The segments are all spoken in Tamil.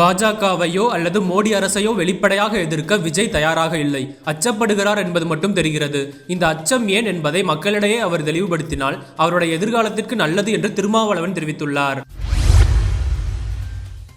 பாஜகவையோ அல்லது மோடி அரசையோ வெளிப்படையாக எதிர்க்க விஜய் தயாராக இல்லை. அச்சப்படுகிறார் என்பது மட்டும் தெரிகிறது. இந்த அச்சம் ஏன் என்பதை மக்களிடையே அவர் தெளிவுபடுத்தினால் அவருடைய எதிர்காலத்திற்கு நல்லது என்று திருமாவளவன் தெரிவித்துள்ளார்.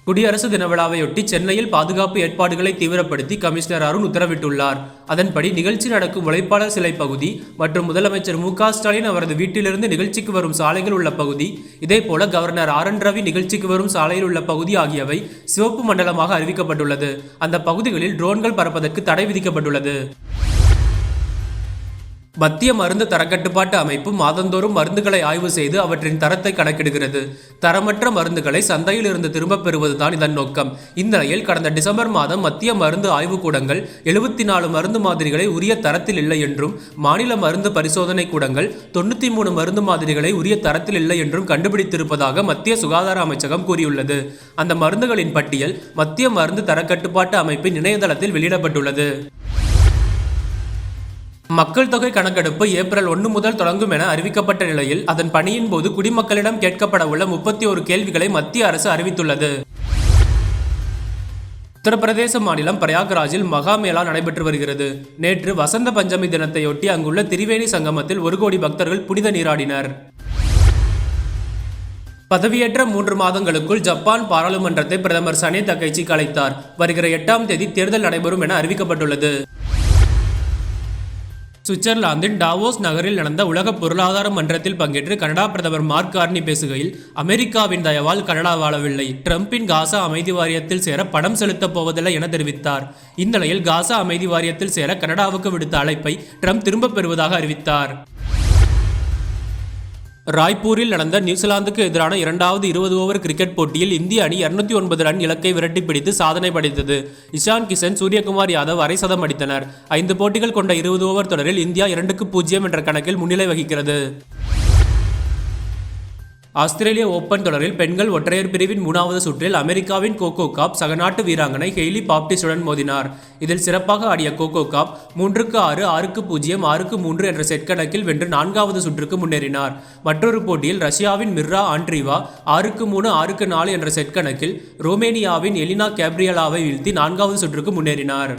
குடியரசு தின விழாவையொட்டி சென்னையில் பாதுகாப்பு ஏற்பாடுகளை தீவிரப்படுத்தி கமிஷனர் அருண் உத்தரவிட்டுள்ளார். அதன்படி நிகழ்ச்சி நடக்கும் உழைப்பாளர் சிலை பகுதி மற்றும் முதலமைச்சர் மு ஸ்டாலின் அவரது வீட்டிலிருந்து நிகழ்ச்சிக்கு வரும் சாலைகள் உள்ள பகுதி இதேபோல கவர்னர் ஆர் என் ரவி நிகழ்ச்சிக்கு வரும் சாலையில் உள்ள பகுதி ஆகியவை சிவப்பு மண்டலமாக அறிவிக்கப்பட்டுள்ளது. அந்த பகுதிகளில் ட்ரோன்கள் பறப்பதற்கு தடை விதிக்கப்பட்டுள்ளது. மத்திய மருந்து தரக்கட்டுப்பாட்டு அமைப்பு மாதந்தோறும் மருந்துகளை ஆய்வு செய்து அவற்றின் தரத்தை கணக்கிடுகிறது. தரமற்ற மருந்துகளை சந்தையில் இருந்து திரும்பப் பெறுவதுதான் இதன் நோக்கம். இந்நிலையில் கடந்த டிசம்பர் மாதம் மத்திய மருந்து ஆய்வுக்கூடங்கள் எழுபத்தி நாலு மருந்து மாதிரிகளை உரிய தரத்தில் இல்லை என்றும் மாநில மருந்து பரிசோதனை கூடங்கள் தொண்ணூற்றி மூணு மருந்து மாதிரிகளை உரிய தரத்தில் இல்லை என்றும் கண்டுபிடித்திருப்பதாக மத்திய சுகாதார அமைச்சகம் கூறியுள்ளது. அந்த மருந்துகளின் பட்டியல் மத்திய மருந்து தரக்கட்டுப்பாட்டு அமைப்பின் இணையதளத்தில் வெளியிடப்பட்டுள்ளது. மக்கள் தொகை கணக்கெடுப்பு ஏப்ரல் ஒன்று முதல் தொடங்கும் என அறிவிக்கப்பட்ட நிலையில் அதன் பணியின் போது குடிமக்களிடம் கேட்கப்பட உள்ள முப்பத்தி ஒரு கேள்விகளை மத்திய அரசு அறிவித்துள்ளது. உத்தரப்பிரதேச மாநிலம் பிரயாக்ராஜில் மகா மேளா நடைபெற்று வருகிறது. நேற்று வசந்த பஞ்சமி தினத்தையொட்டி அங்குள்ள திரிவேணி சங்கமத்தில் ஒரு கோடி பக்தர்கள் புனித நீராடினர். பதவியேற்ற மூன்று மாதங்களுக்குள் ஜப்பான் பாராளுமன்றத்தை பிரதமர் சனே தக்கைச்சி கலைத்தார் வருகிற எட்டாம் தேதி தேர்தல் நடைபெறும் என அறிவிக்கப்பட்டுள்ளது. சுவிட்சர்லாந்தின் டாவோஸ் நகரில் நடந்த உலக பொருளாதார மன்றத்தில் பங்கேற்று கனடா பிரதமர் மார்க் கார்னி பேசுகையில் அமெரிக்காவின் தயவால் கனடா வாழவில்லை. ட்ரம்பின் காசா அமைதி வாரியத்தில் சேர பணம் செலுத்தப் போவதில்லை என தெரிவித்தார். இந்நிலையில் காசா அமைதி வாரியத்தில் சேர கனடாவுக்கு விடுத்த அழைப்பை ட்ரம்ப் திரும்பப் பெறுவதாக அறிவித்தார். ராய்ப்பூரில் நடந்த நியூசிலாந்துக்கு எதிரான இரண்டாவது இருபது ஓவர் கிரிக்கெட் போட்டியில் இந்திய அணி இருநூத்தி ஒன்பது ரன் இலக்கை விரட்டி பிடித்து சாதனை படைத்தது. இஷான் கிஷன் சூரியகுமார் யாதவ் அரை சதம் அடித்தனர். ஐந்து போட்டிகள் கொண்ட இருபது ஓவர் தொடரில் இந்தியா இரண்டுக்கு பூஜ்ஜியம் என்ற கணக்கில் முன்னிலை வகிக்கிறது. ஆஸ்திரேலிய ஓபன் தொடரில் பெண்கள் ஒற்றையர் பிரிவின் மூணாவது சுற்றில் அமெரிக்காவின் கோகோ காப் சகநாட்டு வீராங்கனை ஹெய்லி பாப்டிஸுடன் மோதினார். இதில் சிறப்பாக ஆடிய கோகோ காப் மூன்றுக்கு ஆறு ஆறுக்கு பூஜ்ஜியம் ஆறுக்கு மூன்று என்ற செட் கணக்கில் வென்று நான்காவது சுற்றுக்கு முன்னேறினார். மற்றொரு போட்டியில் ரஷ்யாவின் மிர்ரா ஆண்ட்ரிவா ஆறுக்கு மூணு ஆறுக்கு நாலு என்ற செட் கணக்கில் ரோமேனியாவின் எலினா கேப்ரியலாவை வீழ்த்தி நான்காவது சுற்றுக்கு முன்னேறினார்.